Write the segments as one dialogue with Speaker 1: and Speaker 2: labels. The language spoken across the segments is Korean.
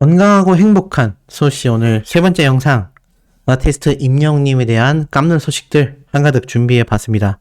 Speaker 1: 건강하고 행복한 소시 오늘 세 번째 영상 아티스트 임영님에 대한 깜놀 소식들 한가득 준비해 봤습니다.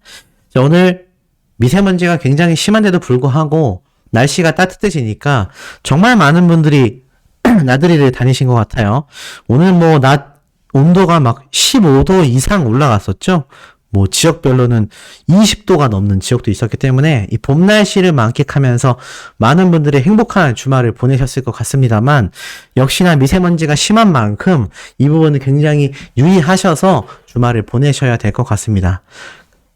Speaker 1: 자, 오늘 미세먼지가 굉장히 심한데도 불구하고 날씨가 따뜻해지니까 정말 많은 분들이 나들이를 다니신 것 같아요. 오늘 뭐 낮 온도가 막 15도 이상 올라갔었죠. 뭐 지역별로는 20도가 넘는 지역도 있었기 때문에 이 봄 날씨를 만끽하면서 많은 분들이 행복한 주말을 보내셨을 것 같습니다만 역시나 미세먼지가 심한 만큼 이 부분은 굉장히 유의하셔서 주말을 보내셔야 될 것 같습니다.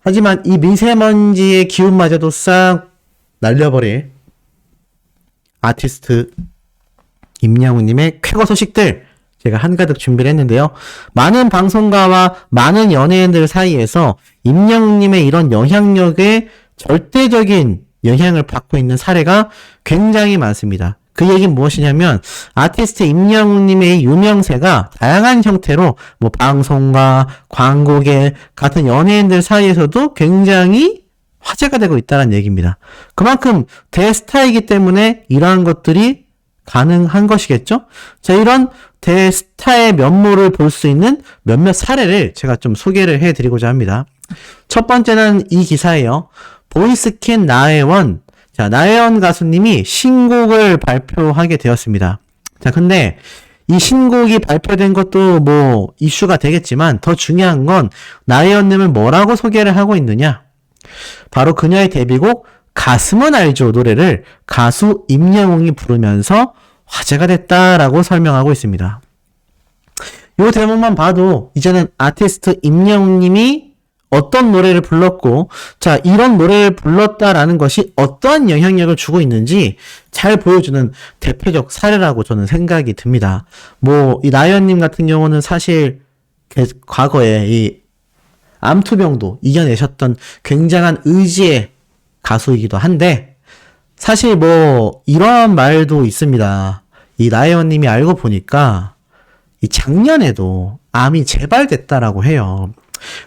Speaker 1: 하지만 이 미세먼지의 기운마저도 싹 날려버릴 아티스트 임양우님의 쾌거 소식들 제가 한가득 준비를 했는데요. 많은 방송가와 많은 연예인들 사이에서 임영웅님의 이런 영향력에 절대적인 영향을 받고 있는 사례가 굉장히 많습니다. 그 얘기는 무엇이냐면 아티스트 임영웅님의 유명세가 다양한 형태로 뭐 방송가, 광고계 같은 연예인들 사이에서도 굉장히 화제가 되고 있다는 얘기입니다. 그만큼 대스타이기 때문에 이러한 것들이 가능한 것이겠죠? 자, 이런 대스타의 면모를 볼 수 있는 몇몇 사례를 제가 좀 소개를 해드리고자 합니다. 첫 번째는 이 기사예요. 보이스킨 나혜원. 자, 나혜원 가수님이 신곡을 발표하게 되었습니다. 자, 근데 이 신곡이 발표된 것도 뭐 이슈가 되겠지만 더 중요한 건 나혜원님을 뭐라고 소개를 하고 있느냐? 바로 그녀의 데뷔곡 가슴은 알죠 노래를 가수 임영웅이 부르면서 화제가 됐다라고 설명하고 있습니다. 요 대목만 봐도 이제는 아티스트 임영웅님이 어떤 노래를 불렀고, 자, 이런 노래를 불렀다라는 것이 어떠한 영향력을 주고 있는지 잘 보여주는 대표적 사례라고 저는 생각이 듭니다. 뭐, 이 나연님 같은 경우는 사실 과거에 이 암투병도 이겨내셨던 굉장한 의지의 가수이기도 한데, 사실 뭐, 이런 말도 있습니다. 이 나혜원님이 알고 보니까, 이 작년에도 암이 재발됐다라고 해요.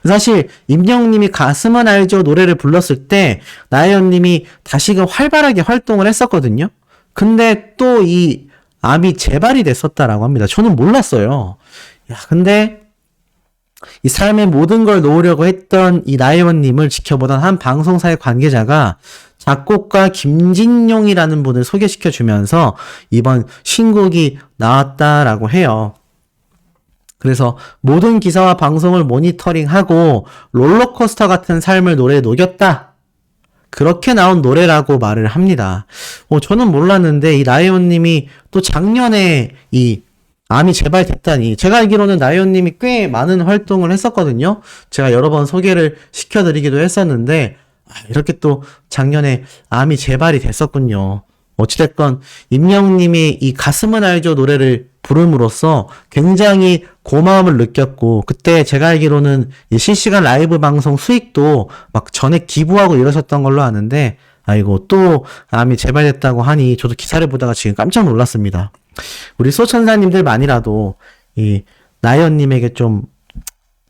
Speaker 1: 사실 임영님이 가슴은 알죠 노래를 불렀을 때 나혜원님이 다시금 활발하게 활동을 했었거든요. 근데 또 이 암이 재발이 됐었다라고 합니다. 저는 몰랐어요. 야, 근데 이 삶의 모든 걸 놓으려고 했던 이 나혜원님을 지켜보던 한 방송사의 관계자가 작곡가 김진용이라는 분을 소개시켜 주면서 이번 신곡이 나왔다라고 해요. 그래서 모든 기사와 방송을 모니터링하고 롤러코스터 같은 삶을 노래에 녹였다. 그렇게 나온 노래라고 말을 합니다. 어, 저는 몰랐는데 이 나혜원님이 또 작년에 이 암이 재발됐다니 제가 알기로는 나혜원님이 꽤 많은 활동을 했었거든요. 제가 여러 번 소개를 시켜드리기도 했었는데 아, 이렇게 또 작년에 암이 재발이 됐었군요. 어찌됐건 임영님이 이 가슴은 알죠 노래를 부름으로써 굉장히 고마움을 느꼈고 그때 제가 알기로는 실시간 라이브 방송 수익도 막 전액 기부하고 이러셨던 걸로 아는데 아이고 또 암이 재발됐다고 하니 저도 기사를 보다가 지금 깜짝 놀랐습니다. 우리 소천사님들만이라도 이 나연님에게 좀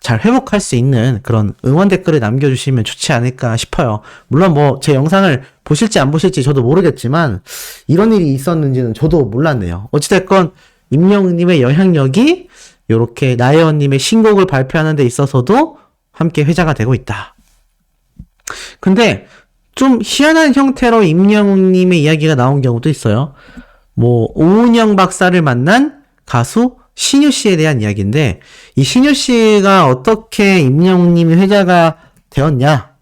Speaker 1: 잘 회복할 수 있는 그런 응원 댓글을 남겨주시면 좋지 않을까 싶어요. 물론 뭐 제 영상을 보실지 안 보실지 저도 모르겠지만 이런 일이 있었는지는 저도 몰랐네요. 어찌됐건 임영웅님의 영향력이 이렇게 나혜원님의 신곡을 발표하는 데 있어서도 함께 회자가 되고 있다. 근데 좀 희한한 형태로 임영웅님의 이야기가 나온 경우도 있어요. 뭐 오은영 박사를 만난 가수 신유 씨에 대한 이야기인데 이 신유 씨가 어떻게 임영웅님이 회자가 되었냐?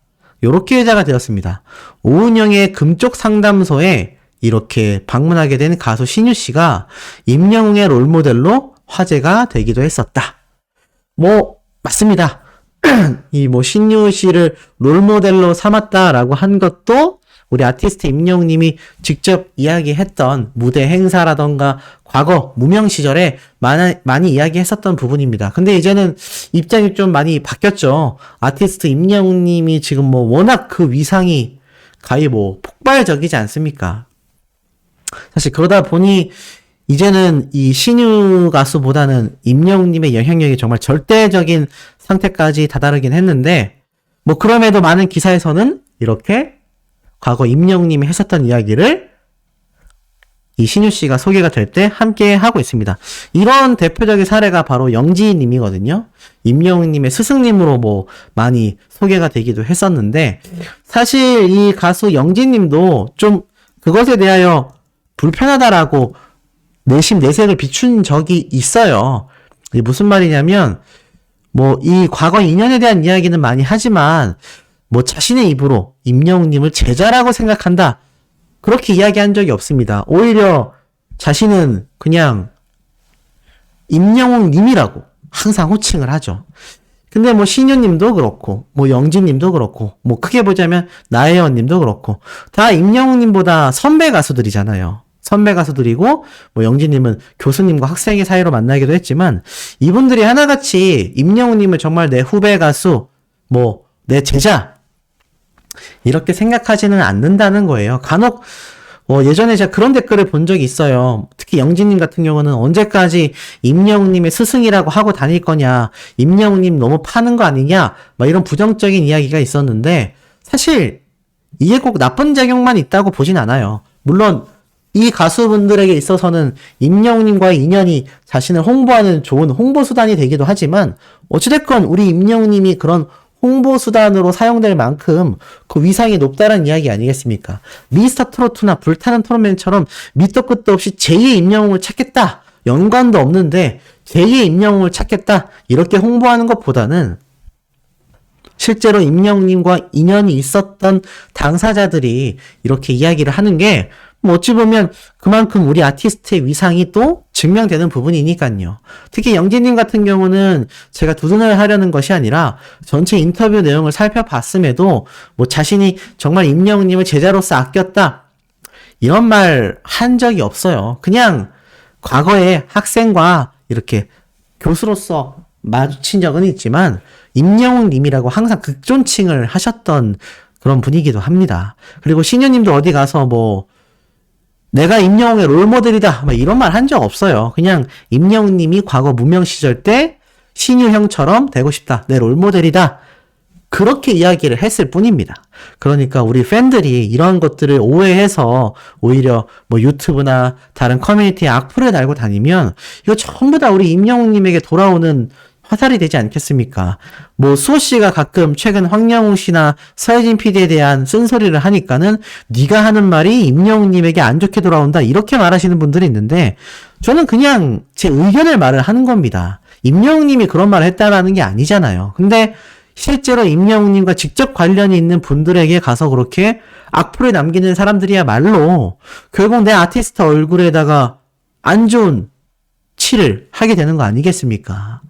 Speaker 1: 요렇게 회자가 되었습니다. 오은영의 금쪽 상담소에 이렇게 방문하게 된 가수 신유 씨가 임영웅의 롤모델로 화제가 되기도 했었다. 뭐 맞습니다. 이 뭐 신유 씨를 롤모델로 삼았다라고 한 것도 우리 아티스트 임영웅님이 직접 이야기했던 무대 행사라던가 과거 무명 시절에 많이, 많이 이야기했었던 부분입니다. 근데 이제는 입장이 좀 많이 바뀌었죠. 아티스트 임영웅님이 지금 뭐 워낙 그 위상이 가히 뭐 폭발적이지 않습니까? 사실 그러다 보니 이제는 이 신유 가수보다는 임영웅님의 영향력이 정말 절대적인 상태까지 다다르긴 했는데 뭐 그럼에도 많은 기사에서는 이렇게 과거 임영웅님이 했었던 이야기를 이 신유 씨가 소개가 될 때 함께 하고 있습니다. 이런 대표적인 사례가 바로 영지 님이거든요. 임영웅 님의 스승님으로 뭐 많이 소개가 되기도 했었는데 사실 이 가수 영지 님도 좀 그것에 대하여 불편하다라고 내심 내색을 비춘 적이 있어요. 무슨 말이냐면 뭐 이 과거 인연에 대한 이야기는 많이 하지만 뭐 자신의 입으로 임영웅님을 제자라고 생각한다. 그렇게 이야기한 적이 없습니다. 오히려 자신은 그냥 임영웅님이라고 항상 호칭을 하죠. 근데 뭐 신유님도 그렇고 뭐 영진님도 그렇고 뭐 크게 보자면 나혜원님도 그렇고 다 임영웅님보다 선배 가수들이잖아요. 선배 가수들이고 뭐 영진님은 교수님과 학생의 사이로 만나기도 했지만 이분들이 하나같이 임영웅님을 정말 내 후배 가수 뭐 내 제자 이렇게 생각하지는 않는다는 거예요. 간혹 어, 예전에 제가 그런 댓글을 본 적이 있어요. 특히 영진님 같은 경우는 언제까지 임영웅님의 스승이라고 하고 다닐 거냐, 임영웅님 너무 파는 거 아니냐, 막 이런 부정적인 이야기가 있었는데, 사실, 이게 꼭 나쁜 작용만 있다고 보진 않아요. 물론, 이 가수분들에게 있어서는 임영웅님과의 인연이 자신을 홍보하는 좋은 홍보 수단이 되기도 하지만, 어찌됐건 우리 임영웅님이 그런 홍보 수단으로 사용될 만큼 그 위상이 높다는 이야기 아니겠습니까? 미스터 트로트나 불타는 토너맨처럼 밑도 끝도 없이 제2의 임영웅을 찾겠다. 연관도 없는데 제2의 임영웅을 찾겠다. 이렇게 홍보하는 것보다는 실제로 임영웅님과 인연이 있었던 당사자들이 이렇게 이야기를 하는 게, 뭐 어찌 보면 그만큼 우리 아티스트의 위상이 또 증명되는 부분이니까요. 특히 영진님 같은 경우는 제가 두둔을 하려는 것이 아니라 전체 인터뷰 내용을 살펴봤음에도 뭐 자신이 정말 임영웅님을 제자로서 아꼈다. 이런 말 한 적이 없어요. 그냥 과거에 학생과 이렇게 교수로서 마주친 적은 있지만 임영웅 님이라고 항상 극존칭을 하셨던 그런 분이기도 합니다. 그리고 신현님도 어디 가서 뭐 내가 임영웅의 롤모델이다 막 이런 말 한 적 없어요. 그냥 임영웅 님이 과거 무명 시절 때 신유 형처럼 되고 싶다. 내 롤모델이다. 그렇게 이야기를 했을 뿐입니다. 그러니까 우리 팬들이 이런 것들을 오해해서 오히려 뭐 유튜브나 다른 커뮤니티에 악플을 달고 다니면 이거 전부 다 우리 임영웅님에게 돌아오는 화살이 되지 않겠습니까? 뭐 수호 씨가 가끔 최근 황영웅 씨나 서혜진 PD에 대한 쓴소리를 하니까는 네가 하는 말이 임영웅 님에게 안 좋게 돌아온다 이렇게 말하시는 분들이 있는데 저는 그냥 제 의견을 말을 하는 겁니다. 임영웅 님이 그런 말을 했다라는 게 아니잖아요. 근데 실제로 임영웅 님과 직접 관련이 있는 분들에게 가서 그렇게 악플을 남기는 사람들이야말로 결국 내 아티스트 얼굴에다가 안 좋은 칠을 하게 되는 거 아니겠습니까?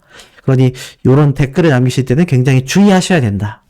Speaker 1: 그러니 이런 댓글을 남기실 때는 굉장히 주의하셔야 된다.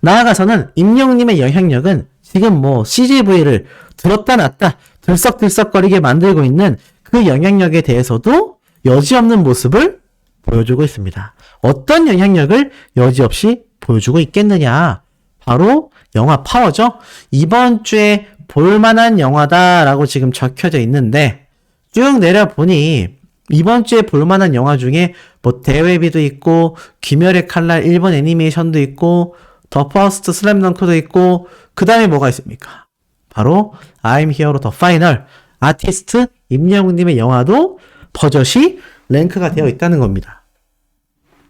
Speaker 1: 나아가서는 임영웅님의 영향력은 지금 뭐 CGV를 들었다 놨다 들썩들썩거리게 만들고 있는 그 영향력에 대해서도 여지없는 모습을 보여주고 있습니다. 어떤 영향력을 여지없이 보여주고 있겠느냐? 바로 영화 파워죠. 이번 주에 볼만한 영화다라고 지금 적혀져 있는데 쭉 내려보니 이번 주에 볼만한 영화 중에 뭐 대회비도 있고 귀멸의 칼날 일본 애니메이션도 있고 더 퍼스트 슬램덩크도 있고 그 다음에 뭐가 있습니까? 바로 I'm Here The Final 아티스트 임영웅님의 영화도 버젓이 랭크가 되어 있다는 겁니다.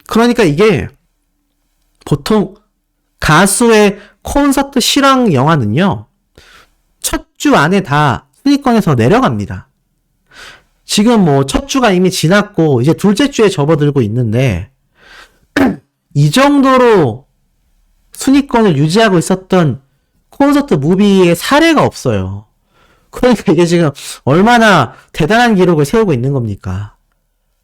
Speaker 1: 그러니까 이게 보통 가수의 콘서트 실황 영화는요 첫 주 안에 다 순위권에서 내려갑니다. 지금 뭐 첫 주가 이미 지났고 이제 둘째 주에 접어들고 있는데 이 정도로 순위권을 유지하고 있었던 콘서트 무비의 사례가 없어요. 그러니까 이게 지금 얼마나 대단한 기록을 세우고 있는 겁니까?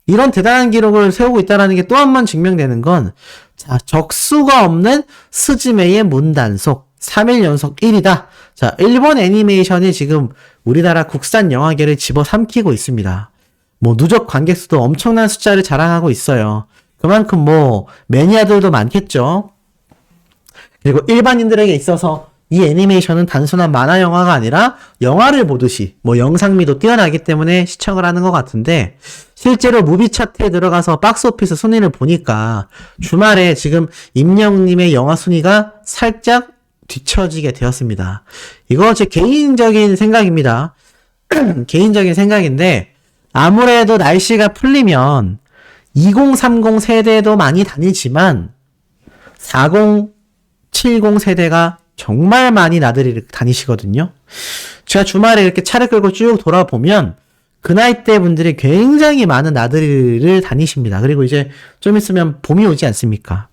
Speaker 1: 이런 대단한 기록을 세우고 있다는 게 또 한 번 증명되는 건, 자, 적수가 없는 스즈메의 문단속. 3일 연속 1위다. 자, 일본 애니메이션이 지금 우리나라 국산 영화계를 집어삼키고 있습니다. 뭐, 누적 관객 수도 엄청난 숫자를 자랑하고 있어요. 그만큼 뭐, 매니아들도 많겠죠. 그리고 일반인들에게 있어서 이 애니메이션은 단순한 만화 영화가 아니라 영화를 보듯이 뭐 영상미도 뛰어나기 때문에 시청을 하는 것 같은데 실제로 무비 차트에 들어가서 박스오피스 순위를 보니까 주말에 지금 임영웅님의 영화 순위가 살짝 뒤처지게 되었습니다. 이거 제 개인적인 생각입니다. 개인적인 생각인데 아무래도 날씨가 풀리면 2030 세대도 많이 다니지만 40, 70 세대가 정말 많이 나들이를 다니시거든요. 제가 주말에 이렇게 차를 끌고 쭉 돌아보면 그 나이대 분들이 굉장히 많은 나들이를 다니십니다. 그리고 이제 좀 있으면 봄이 오지 않습니까?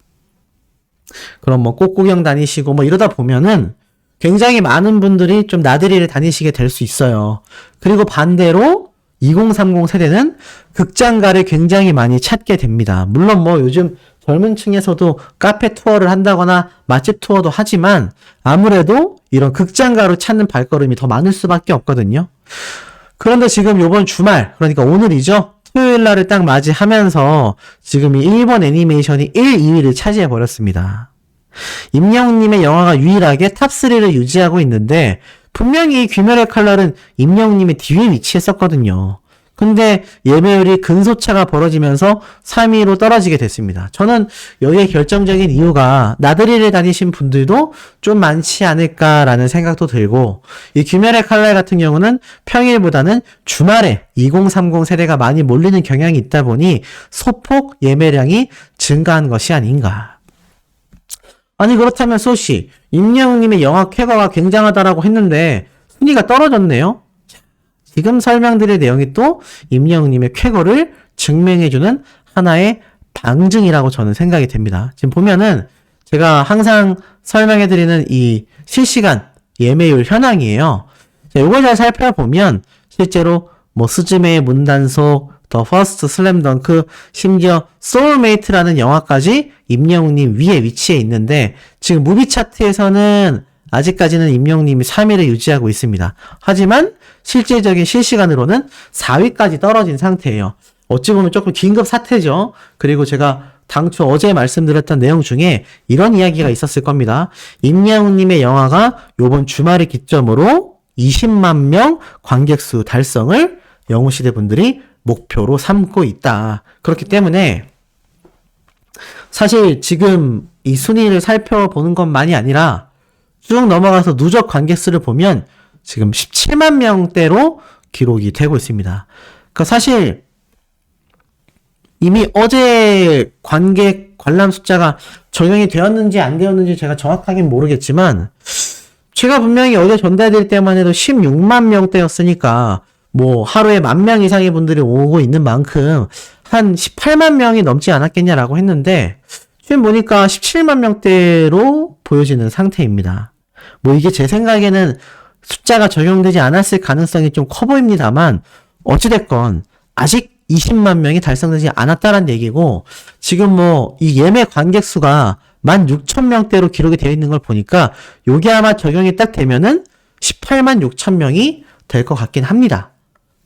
Speaker 1: 그럼 뭐 꽃구경 다니시고 뭐 이러다 보면은 굉장히 많은 분들이 좀 나들이를 다니시게 될 수 있어요. 그리고 반대로 2030 세대는 극장가를 굉장히 많이 찾게 됩니다. 물론 뭐 요즘 젊은 층에서도 카페 투어를 한다거나 맛집 투어도 하지만 아무래도 이런 극장가로 찾는 발걸음이 더 많을 수밖에 없거든요. 그런데 지금 요번 주말, 그러니까 오늘이죠. 토요일 날을 딱 맞이하면서 지금 이 일본 애니메이션이 1, 2위를 차지해 버렸습니다. 임영웅님의 영화가 유일하게 탑3를 유지하고 있는데 분명히 귀멸의 칼날은 임영웅님의 뒤에 위치했었거든요. 근데 예매율이 근소차가 벌어지면서 3위로 떨어지게 됐습니다. 저는 여기에 결정적인 이유가 나들이를 다니신 분들도 좀 많지 않을까라는 생각도 들고 이 귀멸의 칼날 같은 경우는 평일보다는 주말에 2030 세대가 많이 몰리는 경향이 있다 보니 소폭 예매량이 증가한 것이 아닌가. 아니 그렇다면 소씨 임영웅님의 영화 쾌거가 굉장하다라고 했는데 순위가 떨어졌네요. 지금 설명드릴 내용이 또 임영웅님의 쾌거를 증명해주는 하나의 방증이라고 저는 생각이 됩니다. 지금 보면은 제가 항상 설명해드리는 이 실시간 예매율 현황이에요. 자, 요걸 잘 살펴보면 실제로 뭐 스즈메의 문단속, 더 퍼스트 슬램덩크, 심지어 소울메이트라는 영화까지 임영웅님 위에 위치해 있는데 지금 무비 차트에서는 아직까지는 임영웅님이 3위를 유지하고 있습니다. 하지만 실제적인 실시간으로는 4위까지 떨어진 상태예요. 어찌 보면 조금 긴급 사태죠. 그리고 제가 당초 어제 말씀드렸던 내용 중에 이런 이야기가 있었을 겁니다. 임영웅님의 영화가 요번 주말을 기점으로 20만 명 관객수 달성을 영웅시대 분들이 목표로 삼고 있다. 그렇기 때문에 사실 지금 이 순위를 살펴보는 것만이 아니라 쭉 넘어가서 누적 관객수를 보면 지금 17만 명대로 기록이 되고 있습니다. 그러니까 사실 이미 어제 관객 관람 숫자가 적용이 되었는지 안 되었는지 제가 정확하게 모르겠지만 제가 분명히 어제 전달될 때만 해도 16만 명대였으니까 뭐 하루에 만 명 이상의 분들이 오고 있는 만큼 한 18만 명이 넘지 않았겠냐라고 했는데 지금 보니까 17만 명대로 보여지는 상태입니다. 뭐 이게 제 생각에는 숫자가 적용되지 않았을 가능성이 좀 커 보입니다만 어찌됐건 아직 20만 명이 달성되지 않았다는 얘기고 지금 뭐 이 예매 관객 수가 16,000명대로 기록이 되어 있는 걸 보니까 요게 아마 적용이 딱 되면은 18만 6천 명이 될 것 같긴 합니다.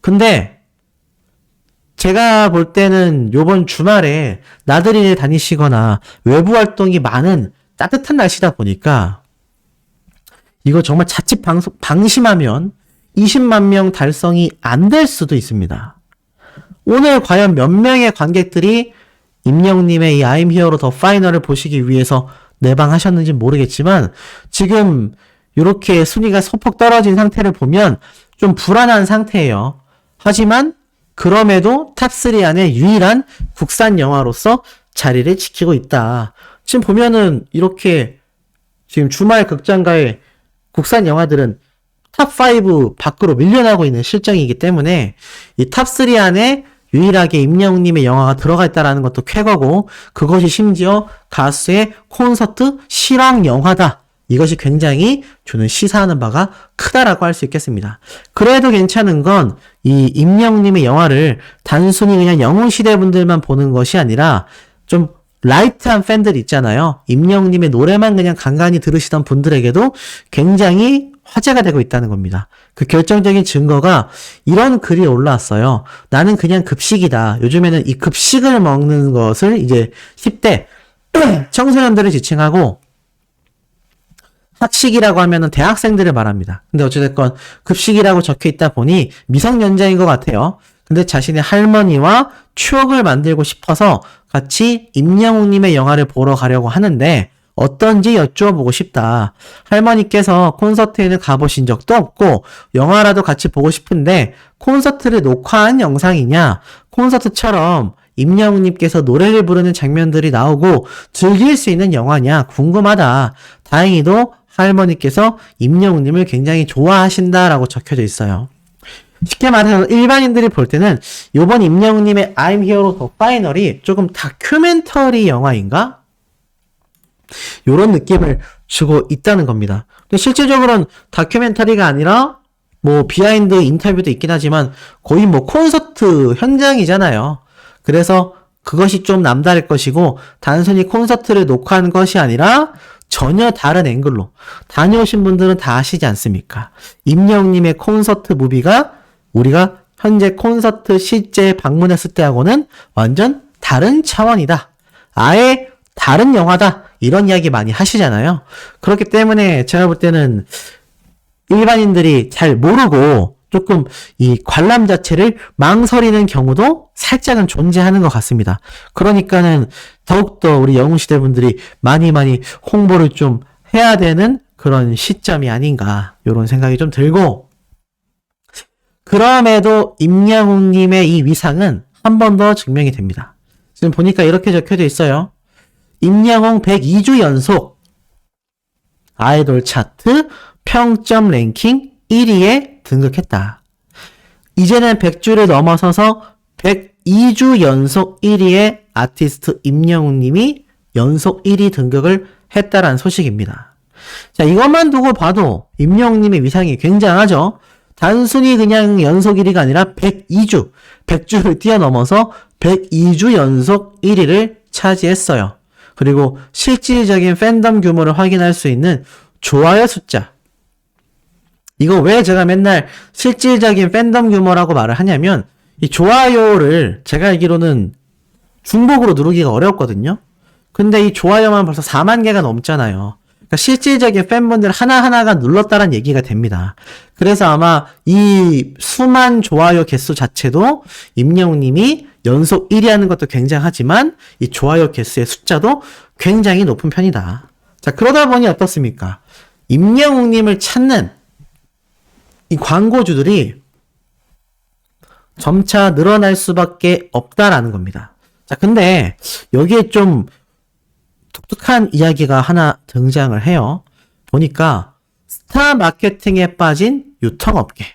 Speaker 1: 근데 제가 볼 때는 요번 주말에 나들이를 다니시거나 외부 활동이 많은 따뜻한 날씨다 보니까 이거 정말 자칫 방송, 방심하면 20만 명 달성이 안 될 수도 있습니다. 오늘 과연 몇 명의 관객들이 임영님의 이 I'm Here로 더 파이널을 보시기 위해서 내방하셨는지 모르겠지만 지금 이렇게 순위가 소폭 떨어진 상태를 보면 좀 불안한 상태예요. 하지만 그럼에도 탑3 안에 유일한 국산 영화로서 자리를 지키고 있다. 지금 보면은 이렇게 지금 주말 극장가에 국산 영화들은 탑5 밖으로 밀려나고 있는 실정이기 때문에 이 탑3 안에 유일하게 임영웅님의 영화가 들어가 있다라는 것도 쾌거고 그것이 심지어 가수의 콘서트 실황 영화다. 이것이 굉장히 저는 시사하는 바가 크다라고 할 수 있겠습니다. 그래도 괜찮은 건 이 임영웅님의 영화를 단순히 그냥 영웅시대 분들만 보는 것이 아니라 좀 라이트한 팬들 있잖아요. 임영웅님의 노래만 그냥 간간히 들으시던 분들에게도 굉장히 화제가 되고 있다는 겁니다. 그 결정적인 증거가 이런 글이 올라왔어요. 나는 그냥 급식이다. 요즘에는 이 급식을 먹는 것을 이제 10대 청소년들을 지칭하고 학식이라고 하면은 대학생들을 말합니다. 근데 어찌됐건 급식이라고 적혀 있다 보니 미성년자인 것 같아요. 근데 자신의 할머니와 추억을 만들고 싶어서 같이 임영웅님의 영화를 보러 가려고 하는데 어떤지 여쭈어보고 싶다. 할머니께서 콘서트에는 가보신 적도 없고 영화라도 같이 보고 싶은데 콘서트를 녹화한 영상이냐? 콘서트처럼 임영웅님께서 노래를 부르는 장면들이 나오고 즐길 수 있는 영화냐? 궁금하다. 다행히도 할머니께서 임영웅님을 굉장히 좋아하신다라고 적혀져 있어요. 쉽게 말해서 일반인들이 볼 때는 요번 임영웅님의 I'm Hero The Final이 조금 다큐멘터리 영화인가? 요런 느낌을 주고 있다는 겁니다. 근데 실질적으로는 다큐멘터리가 아니라 뭐 비하인드 인터뷰도 있긴 하지만 거의 뭐 콘서트 현장이잖아요. 그래서 그것이 좀 남다를 것이고 단순히 콘서트를 녹화한 것이 아니라 전혀 다른 앵글로 다녀오신 분들은 다 아시지 않습니까? 임영웅님의 콘서트 무비가 우리가 현재 콘서트 실제 방문했을 때하고는 완전 다른 차원이다. 아예 다른 영화다. 이런 이야기 많이 하시잖아요. 그렇기 때문에 제가 볼 때는 일반인들이 잘 모르고 조금 이 관람 자체를 망설이는 경우도 살짝은 존재하는 것 같습니다. 그러니까는 더욱더 우리 영웅시대 분들이 많이 많이 홍보를 좀 해야 되는 그런 시점이 아닌가, 이런 생각이 좀 들고, 그럼에도 임양웅님의 이 위상은 한 번 더 증명이 됩니다. 지금 보니까 이렇게 적혀져 있어요. 임양웅 102주 연속 아이돌 차트 평점 랭킹 1위에 등극했다. 이제는 100주를 넘어서서 102주 연속 1위의 아티스트 임영웅 님이 연속 1위 등극을 했다라는 소식입니다. 자, 이것만 두고 봐도 임영웅 님의 위상이 굉장하죠? 단순히 그냥 연속 1위가 아니라 102주, 100주를 뛰어넘어서 102주 연속 1위를 차지했어요. 그리고 실질적인 팬덤 규모를 확인할 수 있는 좋아요 숫자. 이거 왜 제가 맨날 실질적인 팬덤 규모라고 말을 하냐면, 이 좋아요를 제가 알기로는 중복으로 누르기가 어렵거든요? 근데 이 좋아요만 벌써 4만 개가 넘잖아요. 그러니까 실질적인 팬분들 하나하나가 눌렀다는 얘기가 됩니다. 그래서 아마 이 수만 좋아요 개수 자체도 임영웅님이 연속 1위 하는 것도 굉장하지만 이 좋아요 개수의 숫자도 굉장히 높은 편이다. 자, 그러다 보니 어떻습니까? 임영웅님을 찾는 이 광고주들이 점차 늘어날 수밖에 없다라는 겁니다. 자, 근데 여기에 좀 독특한 이야기가 하나 등장을 해요. 보니까 스타 마케팅에 빠진 유통업계.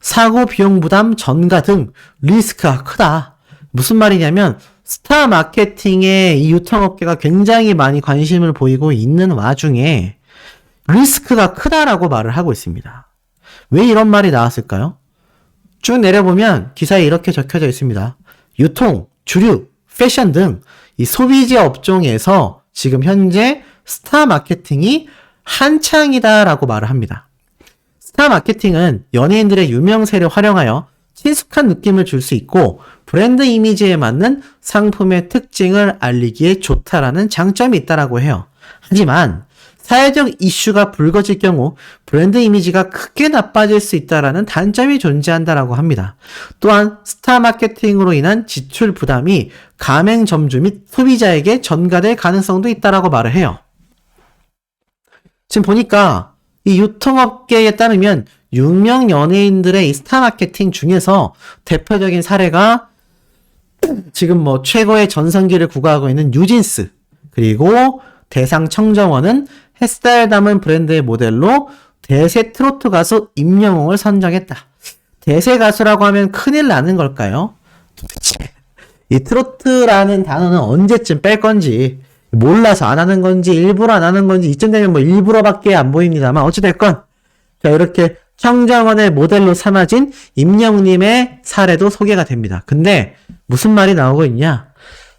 Speaker 1: 사고 비용 부담 전가 등 리스크가 크다. 무슨 말이냐면 스타 마케팅에 이 유통업계가 굉장히 많이 관심을 보이고 있는 와중에 리스크가 크다라고 말을 하고 있습니다. 왜 이런 말이 나왔을까요? 쭉 내려보면 기사에 이렇게 적혀져 있습니다. 유통, 주류, 패션 등 이 소비재 업종에서 지금 현재 스타 마케팅이 한창이다라고 말을 합니다. 스타 마케팅은 연예인들의 유명세를 활용하여 친숙한 느낌을 줄 수 있고 브랜드 이미지에 맞는 상품의 특징을 알리기에 좋다라는 장점이 있다라고 해요. 하지만 사회적 이슈가 불거질 경우 브랜드 이미지가 크게 나빠질 수 있다라는 단점이 존재한다라고 합니다. 또한 스타 마케팅으로 인한 지출 부담이 가맹 점주 및 소비자에게 전가될 가능성도 있다라고 말을 해요. 지금 보니까 이 유통업계에 따르면 유명 연예인들의 이 스타 마케팅 중에서 대표적인 사례가 지금 뭐 최고의 전성기를 구가하고 있는 뉴진스 그리고 대상 청정원은 햇살 담은 브랜드의 모델로 대세 트로트 가수 임영웅을 선정했다. 대세 가수라고 하면 큰일 나는 걸까요? 도대체 이 트로트라는 단어는 언제쯤 뺄 건지 몰라서 안 하는 건지 일부러 안 하는 건지 이쯤 되면 뭐 일부러밖에 안 보입니다만 어찌됐건 자 이렇게 청정원의 모델로 삼아진 임영웅님의 사례도 소개가 됩니다. 근데 무슨 말이 나오고 있냐?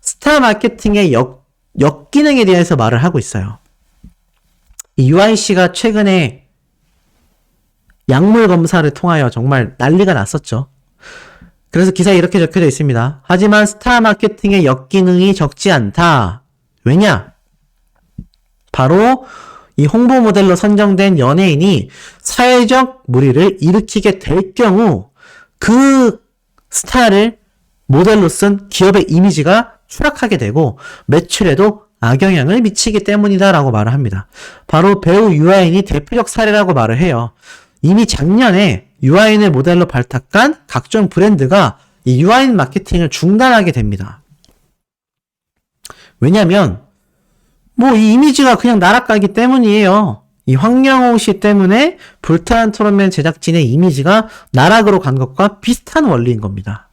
Speaker 1: 스타 마케팅의 역, 역기능에 대해서 말을 하고 있어요. 이 UIC가 최근에 약물 검사를 통하여 정말 난리가 났었죠. 그래서 기사에 이렇게 적혀져 있습니다. 하지만 스타 마케팅의 역기능이 적지 않다. 왜냐? 바로 이 홍보 모델로 선정된 연예인이 사회적 무리를 일으키게 될 경우 그 스타를 모델로 쓴 기업의 이미지가 추락하게 되고 매출에도 악영향을 미치기 때문이다라고 말을 합니다. 바로 배우 유아인이 대표적 사례라고 말을 해요. 이미 작년에 유아인을 모델로 발탁한 각종 브랜드가 이 유아인 마케팅을 중단하게 됩니다. 왜냐면 뭐 이 이미지가 그냥 날아가기 때문이에요. 이 황영호 씨 때문에 불타는 토론맨 제작진의 이미지가 나락으로 간 것과 비슷한 원리인 겁니다.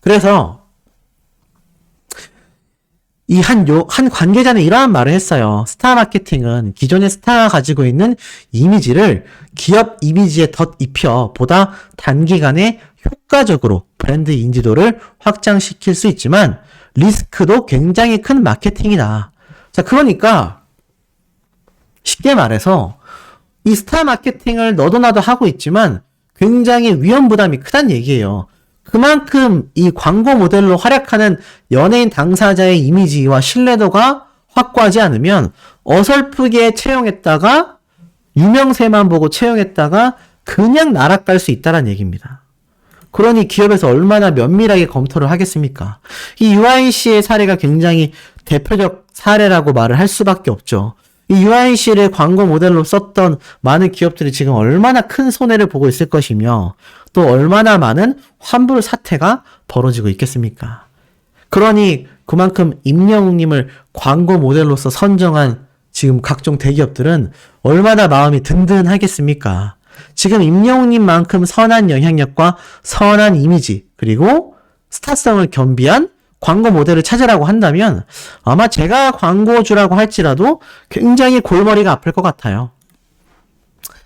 Speaker 1: 그래서 이 한 요, 한 관계자는 이러한 말을 했어요. 스타 마케팅은 기존의 스타가 가지고 있는 이미지를 기업 이미지에 덧입혀 보다 단기간에 효과적으로 브랜드 인지도를 확장시킬 수 있지만 리스크도 굉장히 큰 마케팅이다. 자, 그러니까 쉽게 말해서 이 스타 마케팅을 너도 나도 하고 있지만 굉장히 위험 부담이 크다는 얘기예요. 그만큼 이 광고 모델로 활약하는 연예인 당사자의 이미지와 신뢰도가 확고하지 않으면 어설프게 채용했다가 유명세만 보고 채용했다가 그냥 나락갈 수 있다는 얘기입니다. 그러니 기업에서 얼마나 면밀하게 검토를 하겠습니까? 이 씨의 사례가 굉장히 대표적 사례라고 말을 할 수밖에 없죠. 이 씨를 광고 모델로 썼던 많은 기업들이 지금 얼마나 큰 손해를 보고 있을 것이며 또 얼마나 많은 환불 사태가 벌어지고 있겠습니까? 그러니 그만큼 임영웅님을 광고 모델로서 선정한 지금 각종 대기업들은 얼마나 마음이 든든하겠습니까? 지금 임영웅님만큼 선한 영향력과 선한 이미지 그리고 스타성을 겸비한 광고 모델을 찾으라고 한다면 아마 제가 광고주라고 할지라도 굉장히 골머리가 아플 것 같아요.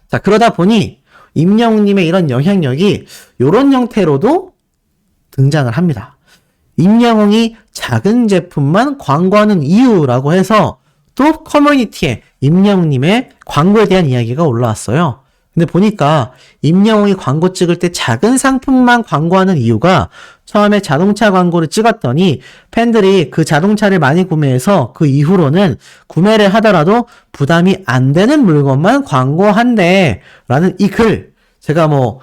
Speaker 1: 자, 그러다 보니 임영웅님의 이런 영향력이 이런 형태로도 등장을 합니다. 임영웅이 작은 제품만 광고하는 이유라고 해서 또 커뮤니티에 임영웅님의 광고에 대한 이야기가 올라왔어요. 근데 보니까 임영웅이 광고 찍을 때 작은 상품만 광고하는 이유가 처음에 자동차 광고를 찍었더니 팬들이 그 자동차를 많이 구매해서 그 이후로는 구매를 하더라도 부담이 안 되는 물건만 광고한대. 라는 이 글. 제가 뭐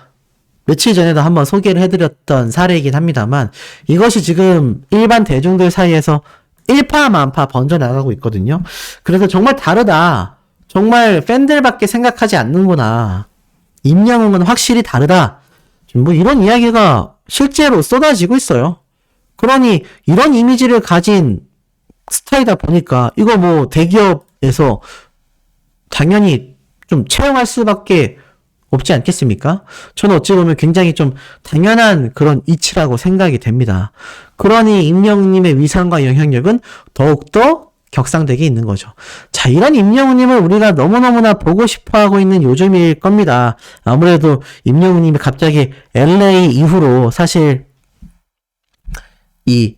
Speaker 1: 며칠 전에도 한번 소개를 해드렸던 사례이긴 합니다만 이것이 지금 일반 대중들 사이에서 일파만파 번져나가고 있거든요. 그래서 정말 다르다. 정말 팬들밖에 생각하지 않는구나. 임영웅은 확실히 다르다. 뭐 이런 이야기가 실제로 쏟아지고 있어요. 그러니 이런 이미지를 가진 스타이다 보니까 이거 뭐 대기업에서 당연히 좀 채용할 수밖에 없지 않겠습니까? 저는 어찌 보면 굉장히 좀 당연한 그런 이치라고 생각이 됩니다. 그러니 임영웅님의 위상과 영향력은 더욱더 격상되게 있는 거죠. 자, 이런 임영웅님을 우리가 너무너무나 보고 싶어 하고 있는 요즘일 겁니다. 아무래도 임영웅님이 갑자기 LA 이후로 사실 이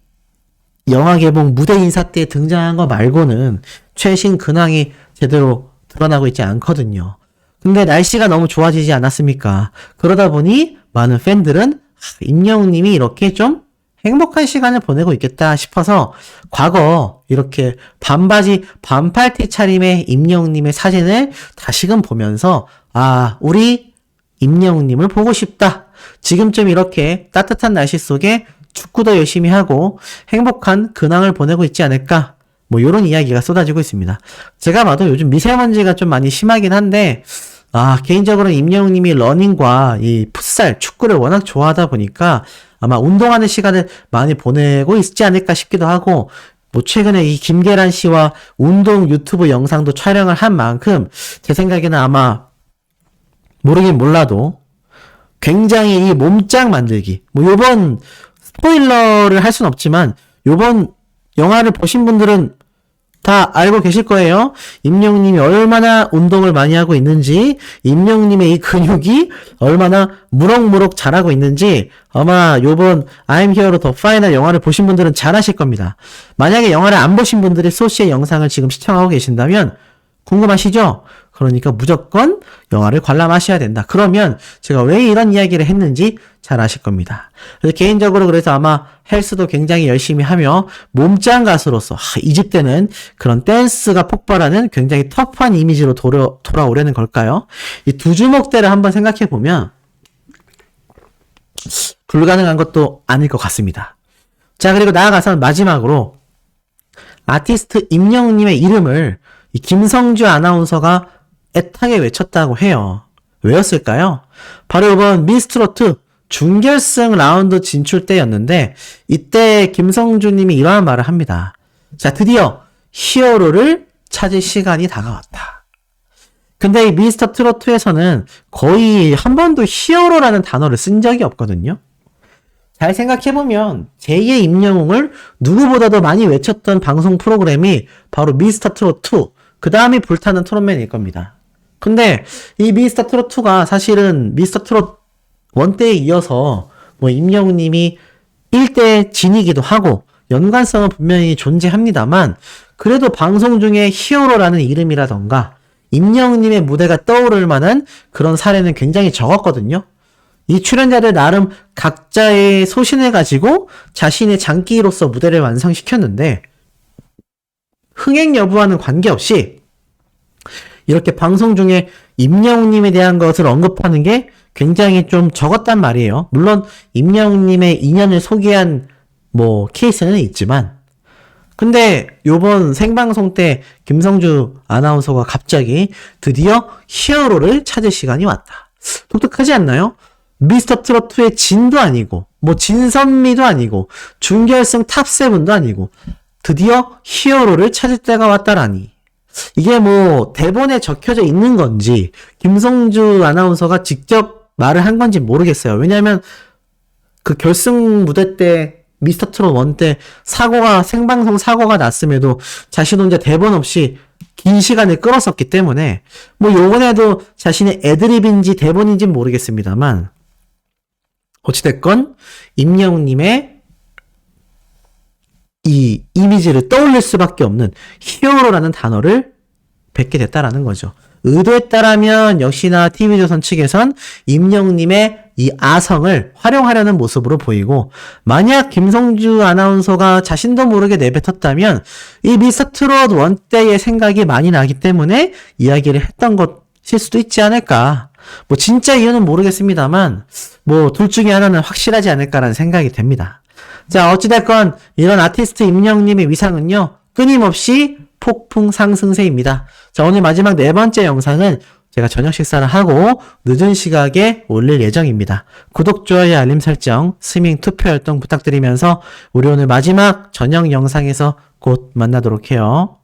Speaker 1: 영화 개봉 무대 인사 때 등장한 거 말고는 최신 근황이 제대로 드러나고 있지 않거든요. 근데 날씨가 너무 좋아지지 않았습니까? 그러다 보니 많은 팬들은 임영웅님이 이렇게 좀 행복한 시간을 보내고 있겠다 싶어서 과거 이렇게 반바지 반팔티 차림의 임영웅님의 사진을 다시금 보면서 아 우리 임영웅님을 보고 싶다. 지금쯤 이렇게 따뜻한 날씨 속에 축구도 열심히 하고 행복한 근황을 보내고 있지 않을까? 뭐 이런 이야기가 쏟아지고 있습니다. 제가 봐도 요즘 미세먼지가 좀 많이 심하긴 한데 아 개인적으로 임영웅님이 러닝과 이 풋살 축구를 워낙 좋아하다 보니까 아마 운동하는 시간을 많이 보내고 있지 않을까 싶기도 하고 뭐 최근에 이 김계란 씨와 운동 유튜브 영상도 촬영을 한 만큼 제 생각에는 아마 모르긴 몰라도 굉장히 이 몸짱 만들기 뭐 요번 스포일러를 할 순 없지만 요번 영화를 보신 분들은 다 알고 계실 거예요. 임영웅님이 얼마나 운동을 많이 하고 있는지, 임영웅님의 이 근육이 얼마나 무럭무럭 자라고 있는지 아마 요번 I'm Here 더 파이널 영화를 보신 분들은 잘 아실 겁니다. 만약에 영화를 안 보신 분들이 소시의 영상을 지금 시청하고 계신다면 궁금하시죠? 그러니까 무조건 영화를 관람하셔야 된다. 그러면 제가 왜 이런 이야기를 했는지 잘 아실 겁니다. 그래서 개인적으로 그래서 아마 헬스도 굉장히 열심히 하며 몸짱 가수로서 이집 때는 그런 댄스가 폭발하는 굉장히 터프한 이미지로 돌아, 돌아오려는 걸까요? 이 두 주먹대를 한번 생각해 보면 불가능한 것도 아닐 것 같습니다. 자, 그리고 나아가서 마지막으로 아티스트 임영웅님의 이름을 이 김성주 아나운서가 애타게 외쳤다고 해요. 왜였을까요? 바로 이번 미스트로트 준결승 라운드 진출 때였는데 이때 김성주님이 이러한 말을 합니다. 자 드디어 히어로를 찾을 시간이 다가왔다. 근데 이 미스터 트로트에서는 거의 한 번도 히어로라는 단어를 쓴 적이 없거든요. 잘 생각해보면 제2의 임영웅을 누구보다도 많이 외쳤던 방송 프로그램이 바로 미스터 2, 그 다음이 불타는 트롯맨일 겁니다. 근데 이 미스터 트롯 2가 사실은 미스터 트롯 1 때에 이어서 뭐 임영웅님이 1대 진이기도 하고 연관성은 분명히 존재합니다만 그래도 방송 중에 히어로라는 이름이라던가 임영웅님의 무대가 떠오를 만한 그런 사례는 굉장히 적었거든요. 이 출연자들 나름 각자의 소신을 가지고 자신의 장기로서 무대를 완성시켰는데 흥행 여부와는 관계없이 이렇게 방송 중에 임영웅님에 대한 것을 언급하는 게 굉장히 좀 적었단 말이에요. 물론 임영웅님의 인연을 소개한 뭐 케이스는 있지만 근데 요번 생방송 때 김성주 아나운서가 갑자기 드디어 히어로를 찾을 시간이 왔다. 독특하지 않나요? 미스터 트롯2의 진도 아니고, 뭐 진선미도 아니고, 준결승 탑7도 아니고, 드디어 히어로를 찾을 때가 왔다라니. 이게 뭐 대본에 적혀져 있는 건지, 김성주 아나운서가 직접 말을 한 건지 모르겠어요. 왜냐면 그 결승 무대 때 미스터 트롯 1때 사고가 생방송 사고가 났음에도 자신 혼자 대본 없이 긴 시간을 끌었었기 때문에 뭐 요번에도 자신의 애드립인지 대본인지 는 모르겠습니다만 어찌됐건 임영웅님의 이 이미지를 떠올릴 수밖에 없는 히어로라는 단어를 뱉게 됐다라는 거죠. 의도했다라면 역시나 TV조선 측에선 임영웅님의 이 아성을 활용하려는 모습으로 보이고 만약 김성주 아나운서가 자신도 모르게 내뱉었다면 이 미스터 트롯 원 때의 생각이 많이 나기 때문에 이야기를 했던 것일 수도 있지 않을까. 뭐 진짜 이유는 모르겠습니다만 뭐 둘 중에 하나는 확실하지 않을까라는 생각이 됩니다. 자 어찌됐건 이런 아티스트 임영웅님의 위상은요 끊임없이 폭풍 상승세입니다. 자, 오늘 마지막 네 번째 영상은 제가 저녁 식사를 하고 늦은 시각에 올릴 예정입니다. 구독, 좋아요, 알림 설정, 스밍 투표 활동 부탁드리면서 우리 오늘 마지막 저녁 영상에서 곧 만나도록 해요.